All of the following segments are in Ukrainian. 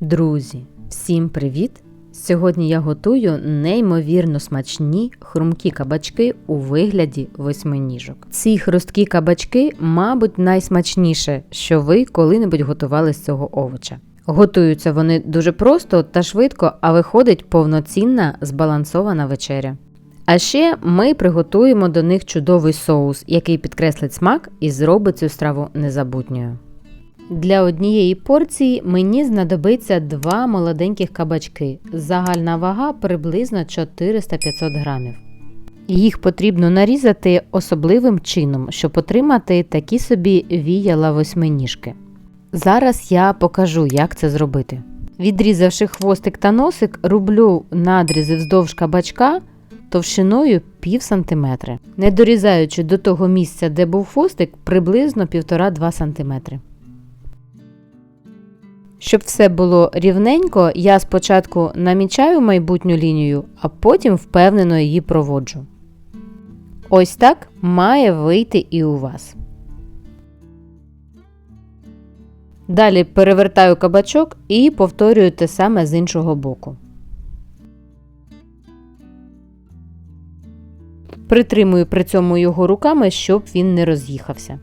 Друзі, всім привіт! Сьогодні я готую неймовірно смачні хрумкі кабачки у вигляді восьминіжок. Ці хрусткі кабачки, мабуть, найсмачніше, що ви коли-небудь готували з цього овоча. Готуються вони дуже просто та швидко, а виходить повноцінна збалансована вечеря. А ще ми приготуємо до них чудовий соус, який підкреслить смак і зробить цю страву незабутньою. Для однієї порції мені знадобиться два молоденьких кабачки. Загальна вага приблизно 400-500 грамів. Їх потрібно нарізати особливим чином, щоб отримати такі собі віяла восьминіжки. Зараз я покажу, як це зробити. Відрізавши хвостик та носик, рублю надрізи вздовж кабачка товщиною пів сантиметри, не дорізаючи до того місця, де був хвостик, приблизно 1,5-2 см. Щоб все було рівненько, я спочатку намічаю майбутню лінію, а потім впевнено її проводжу. Ось так має вийти і у вас. Далі перевертаю кабачок і повторюю те саме з іншого боку. Притримую при цьому його руками, щоб він не роз'їхався.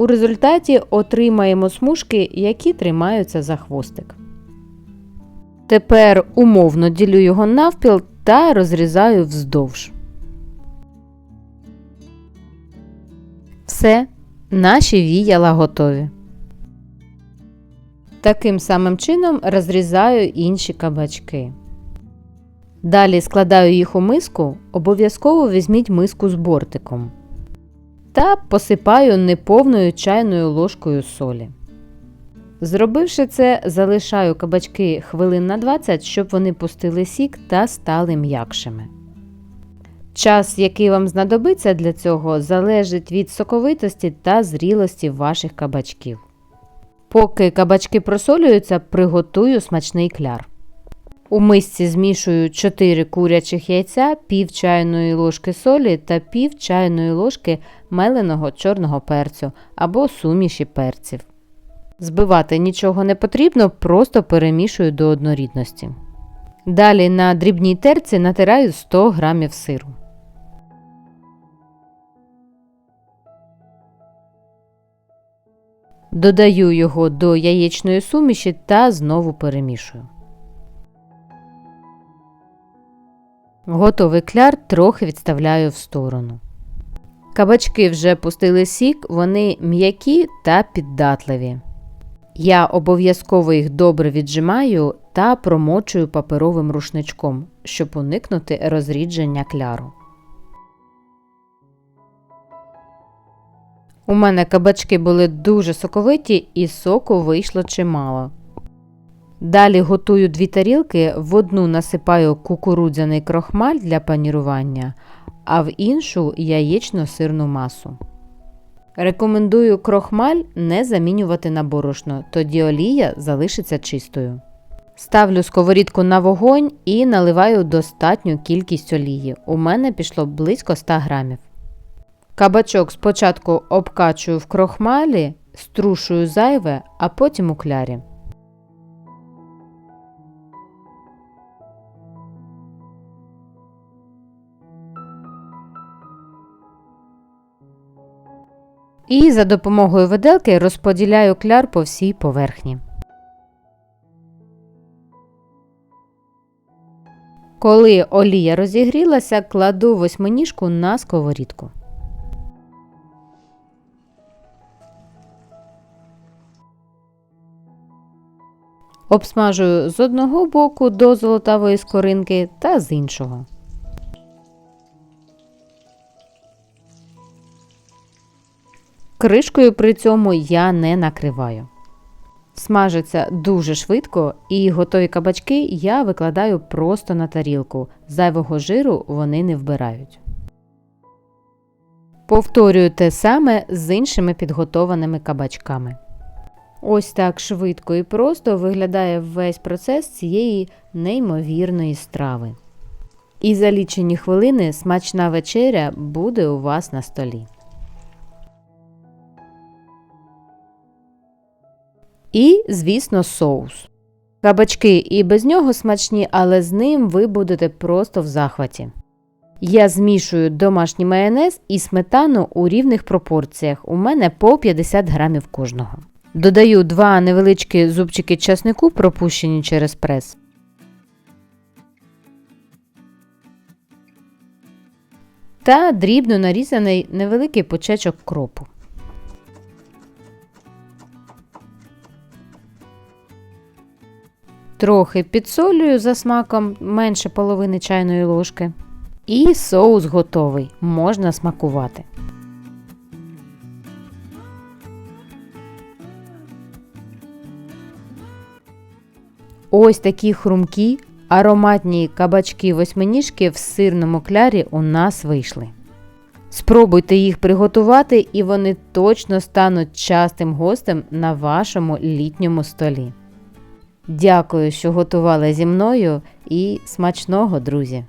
У результаті отримаємо смужки, які тримаються за хвостик. Тепер умовно ділю його навпіл та розрізаю вздовж. Все, наші віяла готові. Таким самим чином розрізаю інші кабачки. Далі складаю їх у миску, обов'язково візьміть миску з бортиком та посипаю неповною чайною ложкою солі. Зробивши це, залишаю кабачки хвилин на 20, щоб вони пустили сік та стали м'якшими. Час, який вам знадобиться для цього, залежить від соковитості та зрілості ваших кабачків. Поки кабачки просолюються, приготую смачний кляр. У мисці змішую 4 курячих яйця, пів чайної ложки солі та пів чайної ложки меленого чорного перцю або суміші перців. Збивати нічого не потрібно, просто перемішую до однорідності. Далі на дрібній терці натираю 100 г сиру. Додаю його до яєчної суміші та знову перемішую. Готовий кляр трохи відставляю в сторону. Кабачки вже пустили сік, вони м'які та піддатливі. Я обов'язково їх добре віджимаю та промочую паперовим рушничком, щоб уникнути розрідження кляру. У мене кабачки були дуже соковиті і соку вийшло чимало. Далі готую дві тарілки, в одну насипаю кукурудзяний крохмаль для панірування, а в іншу яєчно-сирну масу. Рекомендую крохмаль не замінювати на борошно, тоді олія залишиться чистою. Ставлю сковорідку на вогонь і наливаю достатню кількість олії. У мене пішло близько 100 грамів. Кабачок спочатку обкачую в крохмалі, струшую зайве, а потім у клярі. І за допомогою виделки розподіляю кляр по всій поверхні. Коли олія розігрілася, кладу восьминіжку на сковорідку. Обсмажую з одного боку до золотавої скоринки та з іншого. Кришкою при цьому я не накриваю. Смажиться дуже швидко і готові кабачки я викладаю просто на тарілку. Зайвого жиру вони не вбирають. Повторюю те саме з іншими підготованими кабачками. Ось так швидко і просто виглядає весь процес цієї неймовірної страви. І за лічені хвилини смачна вечеря буде у вас на столі. І, звісно, соус. Кабачки і без нього смачні, але з ним ви будете просто в захваті. Я змішую домашній майонез і сметану у рівних пропорціях. У мене по 50 грамів кожного. Додаю два невеличкі зубчики часнику, пропущені через прес. Та дрібно нарізаний невеликий почечок кропу. Трохи підсолюю за смаком менше половини чайної ложки. І соус готовий, можна смакувати. Ось такі хрумкі, ароматні кабачки восьминіжки в сирному клярі у нас вийшли. Спробуйте їх приготувати, і вони точно стануть частим гостем на вашому літньому столі. Дякую, що готували зі мною і смачного, друзі!